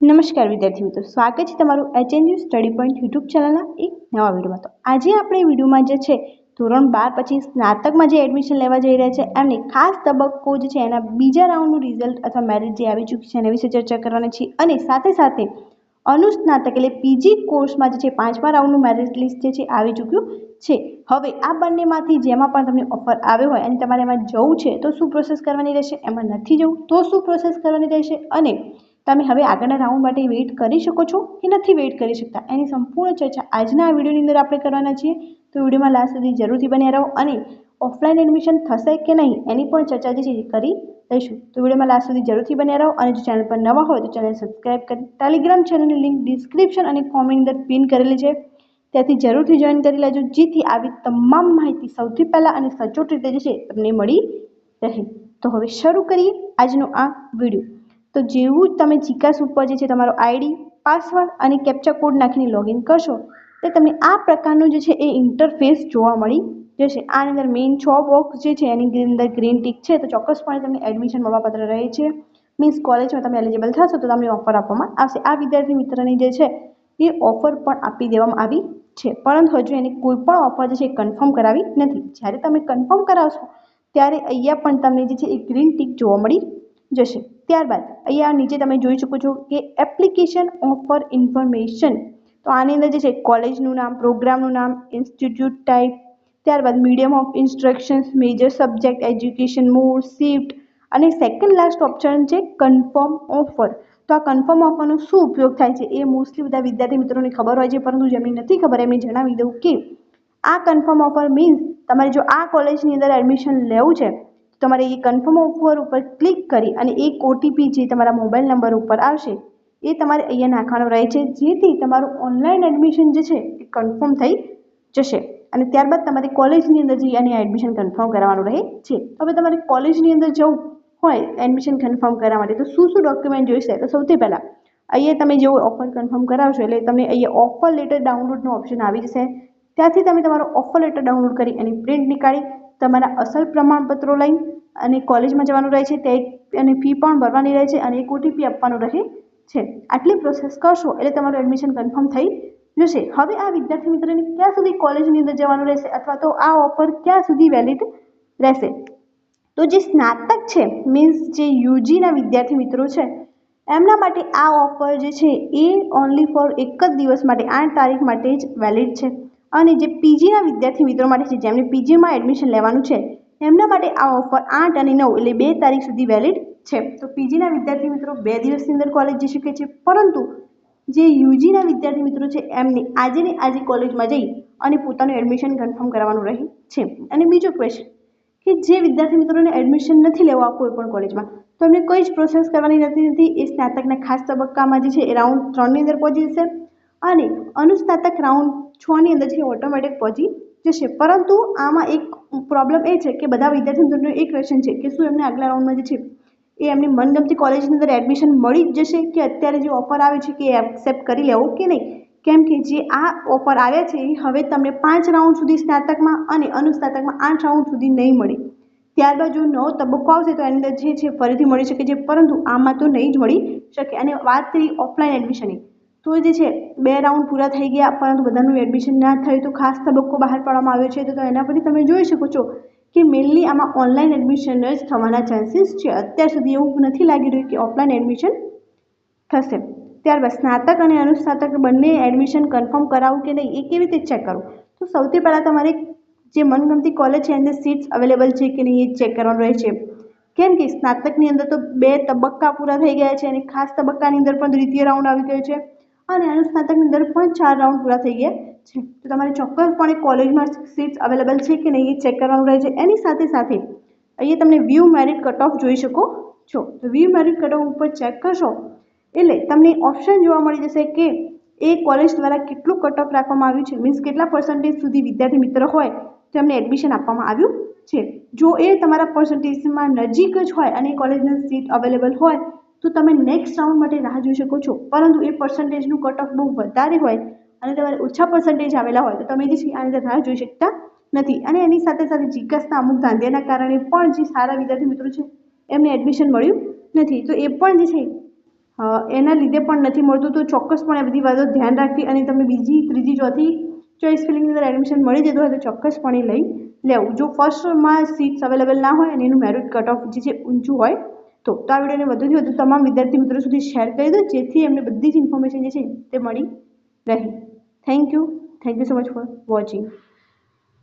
નમસ્કાર વિદ્યાર્થી મિત્રો, સ્વાગત છે તમારું એચએનયુ સ્ટડી પોઈન્ટ યુટ્યુબ ચેનલના એક નવા વિડીયોમાં. તો આજે આપણે વિડીયોમાં જે છે, ધોરણ બાર પછી સ્નાતકમાં જે એડમિશન લેવા જઈ રહ્યા છે, એમને ખાસ તબક્કો જે છે, એના બીજા રાઉન્ડનું રિઝલ્ટ અથવા મેરિટ જે આવી ચૂક્યું છે, એના વિશે ચર્ચા કરવાની છે. અને સાથે સાથે અનુસ્નાતક એટલે પીજી કોર્સમાં જે છે, પાંચમા રાઉન્ડનું મેરિટ લિસ્ટ જે છે, આવી ચૂક્યું છે. હવે આ બંનેમાંથી જેમાં પણ તમને ઓફર આવ્યો હોય અને તમારે એમાં જવું છે, તો શું પ્રોસેસ કરવાની રહેશે? એમાં નથી જવું, તો શું પ્રોસેસ કરવાની રહેશે? અને તમે હવે આગળના રાઉન્ડ માટે વેઇટ કરી શકો છો કે નથી વેઇટ કરી શકતા. એની સંપૂર્ણ ચર્ચા આજના આ વિડીયોની અંદર આપણે કરવાના છીએ. તો વિડીયોમાં લાસ્ટ સુધી જરૂરથી બન્યા રહો અને ઓફલાઈન એડમિશન થશે કે નહીં એની પણ ચર્ચા જે છે કરી લઈશું તો વિડીયોમાં લાસ્ટ સુધી જરૂરથી બન્યા રહો અને જો ચેનલ પર નવા હોય તો ચેનલ સબસ્ક્રાઈબ કરી ટેલિગ્રામ ચેનલની લિંક ડિસ્ક્રિપ્શન અને કોમેન્ટ અંદર પિન કરેલી છે. ત્યાંથી જરૂરથી જોઈન કરી લેજો, જેથી આવી તમામ માહિતી સૌથી પહેલાં અને સચોટ રીતે જે છે તમને મળી રહે. તો હવે શરૂ કરીએ આજનો આ વીડિયો. તો જેવું જ તમે જીકાસ ઉપર જે છે તમારો આઈડી, પાસવર્ડ અને કેપ્ચા કોડ નાખીને લોગિન કરશો, તો તમને આ પ્રકારનું જે છે એ ઇન્ટરફેસ જોવા મળી જશે. આની અંદર મેઇન છ બોક્સ જે છે એની અંદર ગ્રીન ટીક છે, તો ચોક્કસપણે તમને એડમિશન મળવાપાત્ર રહે છે. મીન્સ કોલેજમાં તમે એલિજિબલ થશો, તો તમને ઓફર આપવામાં આવશે. આ વિદ્યાર્થી મિત્રની જે છે એ ઓફર પણ આપી દેવામાં આવી છે. પરંતુ હજુ એની કોઈ પણ ઓફર જે છે કન્ફર્મ કરાવી નથી. જ્યારે તમે કન્ફર્મ કરાવશો, ત્યારે અહીંયા પણ તમને જે છે એ ગ્રીન ટીક જોવા મળી જશે. ત્યારબાદ અહીંયા નીચે તમે જોઈ શકો છો કે એપ્લિકેશન ઓફર ઇન્ફોર્મેશન તો આની અંદર જે છે કોલેજનું નામ પ્રોગ્રામનું નામ ઇન્સ્ટિટ્યૂટ ટાઈપ ત્યારબાદ medium of instructions major subject education mode shift અને સેકન્ડ લાસ્ટ ઓપ્શન છે કન્ફર્મ ઓફર તો આ કન્ફર્મ ઓફરનો શું ઉપયોગ થાય છે, એ મોસ્ટલી બધા વિદ્યાર્થી મિત્રોને ખબર હોય છે, પરંતુ જેમને નથી ખબર એમને જણાવી દઉં કે આ કન્ફર્મ ઓફર મીન્સ તમારે જો આ કોલેજની અંદર એડમિશન લેવું છે તમારે એ કન્ફર્મ ઓફર ઉપર ક્લિક કરી અને એક ઓટીપી જે તમારા મોબાઈલ નંબર ઉપર આવશે, એ તમારે અહીંયા નાખવાનો રહે છે. જેથી તમારું ઓનલાઈન એડમિશન જે છે, એ કન્ફર્મ થઈ જશે. અને ત્યારબાદ તમારે કોલેજની અંદર જઈ અને એડમિશન કન્ફર્મ કરાવવાનું રહે છે. હવે તમારે કોલેજની અંદર જવું હોય એડમિશન કન્ફર્મ કરવા માટે, તો શું શું ડોક્યુમેન્ટ જોઈશે? તો સૌથી પહેલાં અહીંયા તમે જેવો ઓફર કન્ફર્મ કરાવશો, એટલે તમને અહીંયા ઓફર લેટર ડાઉનલોડનો ઓપ્શન આવી જશે. ત્યાંથી તમે તમારો ઓફર લેટર ડાઉનલોડ કરી અને પ્રિન્ટ નીકાળી તમારા અસલ પ્રમાણપત્રો લઈ અને કોલેજમાં જવાનું રહે છે, તે અને ફી પણ ભરવાની રહે છે અને એક ઓટીપી આપવાનું રહે છે. આટલી પ્રોસેસ કરશો એટલે તમારું એડમિશન કન્ફર્મ થઈ જશે. હવે આ વિદ્યાર્થી મિત્રોને ક્યાં સુધી કોલેજની અંદર જવાનું રહેશે અથવા તો આ ઓફર ક્યાં સુધી વેલિડ રહેશે? તો જે સ્નાતક છે મીન્સ જે યુજીના વિદ્યાર્થી મિત્રો છે, એમના માટે આ ઓફર જે છે, એ ઓનલી ફોર એક જ દિવસ માટે, આઠ તારીખ માટે જ વેલિડ છે. અને જે પીજીના વિદ્યાર્થી મિત્રો માટે છે, જેમને પીજીમાં એડમિશન લેવાનું છે, એમના માટે આ ઓફર આઠ અને નવ એટલે બે તારીખ સુધી વેલિડ છે. તો પીજીના વિદ્યાર્થી મિત્રો બે દિવસની અંદર કોલેજ જઈ શકે છે, પરંતુ જે યુજીના વિદ્યાર્થી મિત્રો છે, એમને આજે ને આજે કોલેજમાં જઈ અને પોતાનું એડમિશન કન્ફર્મ કરવાનું રહે છે. અને બીજો ક્વેશ્ચન કે જે વિદ્યાર્થી મિત્રોને એડમિશન નથી લેવા કોઈ પણ કોલેજમાં તો એમને કોઈ જ પ્રોસેસ કરવાની નથી નથી. એ સ્નાતકના ખાસ તબક્કામાં જે છે, એ રાઉન્ડ ત્રણની અંદર પહોંચી જશે. અને અનુસ્નાતક રાઉન્ડ છની અંદર છે ઓટોમેટિક પહોંચી જશે. પરંતુ આમાં એક પ્રોબ્લેમ એ છે કે બધા વિદ્યાર્થી મિત્રોનો એક ક્વેશ્ચન છે કે શું એમને આગલા રાઉન્ડમાં જે છે એ એમની મનગમતી કોલેજની અંદર એડમિશન મળી જ જશે કે અત્યારે જે ઓફર આવે છે કે એક્સેપ્ટ કરી લેવો કે નહીં? કેમ કે જે આ ઓફર આવે છે એ હવે તમને પાંચ રાઉન્ડ સુધી સ્નાતકમાં અને અનુસ્નાતકમાં આઠ રાઉન્ડ સુધી નહીં મળે. ત્યારબાદ જો નવો તબક્કો આવશે તો એની અંદર જે છે ફરીથી મળી શકે છે, પરંતુ આમાં તો નહીં જ મળી શકે. અને વાત થઈ ઓફલાઈન એડમિશનની તો જે છે, બે રાઉન્ડ પૂરા થઈ ગયા, પરંતુ બધાનું એડમિશન ના થયું, તો ખાસ તબક્કો બહાર પાડવામાં આવ્યો છે. તો એના પરથી તમે જોઈ શકો છો કે મેઇનલી આમાં ઓનલાઈન એડમિશન જ થવાના ચાન્સીસ છે. અત્યાર સુધી એવું નથી લાગી રહ્યું કે ઓફલાઈન એડમિશન થશે. ત્યારબાદ સ્નાતક અને અનુસ્નાતક બંને એડમિશન કન્ફર્મ કરાવવું કે નહીં, એ કેવી રીતે ચેક કરવું તો સૌથી પહેલાં તમારે જે મનગમતી કોલેજ છે, એની સીટ્સ અવેલેબલ છે કે નહીં એ ચેક કરવાનું રહે છે કેમ કે સ્નાતકની અંદર તો બે તબક્કા પૂરા થઈ ગયા છે અને ખાસ તબક્કાની અંદર પણ દ્વિતીય રાઉન્ડ આવી ગયો છે. અને અનુસ્નાતકની અંદર પણ ચાર રાઉન્ડ પૂરા થઈ ગયા છે. તો તમારે ચોક્કસપણે કોલેજમાં સીટ્સ અવેલેબલ છે કે નહીં એ ચેક કરવાનું રહે છે એની સાથે સાથે અહીંયા તમને વ્યૂ મેરિટ કટ ઓફ જોઈ શકો છો. તો વ્યૂ મેરિટ કટ ઓફ ઉપર ચેક કરશો. એટલે તમને ઓપ્શન જોવા મળી જશે કે એ કોલેજ દ્વારા કેટલું કટ ઓફ રાખવામાં આવ્યું છે. મીન્સ કેટલા પર્સન્ટેજ સુધી વિદ્યાર્થી મિત્ર હોય તેમને એડમિશન આપવામાં આવ્યું છે. જો એ તમારા પર્સન્ટેજમાં નજીક જ હોય અને કોલેજની સીટ અવેલેબલ હોય તો તમે નેક્સ્ટ રાઉન્ડ માટે રાહ જોઈ શકો છો. પરંતુ એ પર્સન્ટેજનું કટ ઓફ બહુ વધારે હોય અને તમારે ઓછા પર્સન્ટેજ આવેલા હોય તો તમે જે છે આની રાહ જોઈ શકતા નથી. અને એની સાથે સાથે જીકાસના અમુક ધાંધ્યાના કારણે પણ જે સારા વિદ્યાર્થી મિત્રો છે, એમને એડમિશન મળ્યું નથી. તો એ પણ જે છે એના લીધે પણ નથી મળતું. તો ચોક્કસપણે આ બધી વાતો ધ્યાન રાખવી અને તમે બીજી, ત્રીજી, ચોથી ચોઈસ ફિલિંગની અંદર એડમિશન મળી જતું હોય તો ચોક્કસપણે લઈ લેવું. જો ફર્સ્ટમાં સીટ્સ અવેલેબલ ના હોય અને એનું મેરિટ કટ ઓફ જે છે ઊંચું હોય તો તો આ વિડીયોને વધુથી વધુ તમામ વિદ્યાર્થી મિત્રો સુધી શેર કરી દો, જેથી એમને બધી જ ઇન્ફોર્મેશન જે છે તે મળી રહે. Thank you thank you so much for watching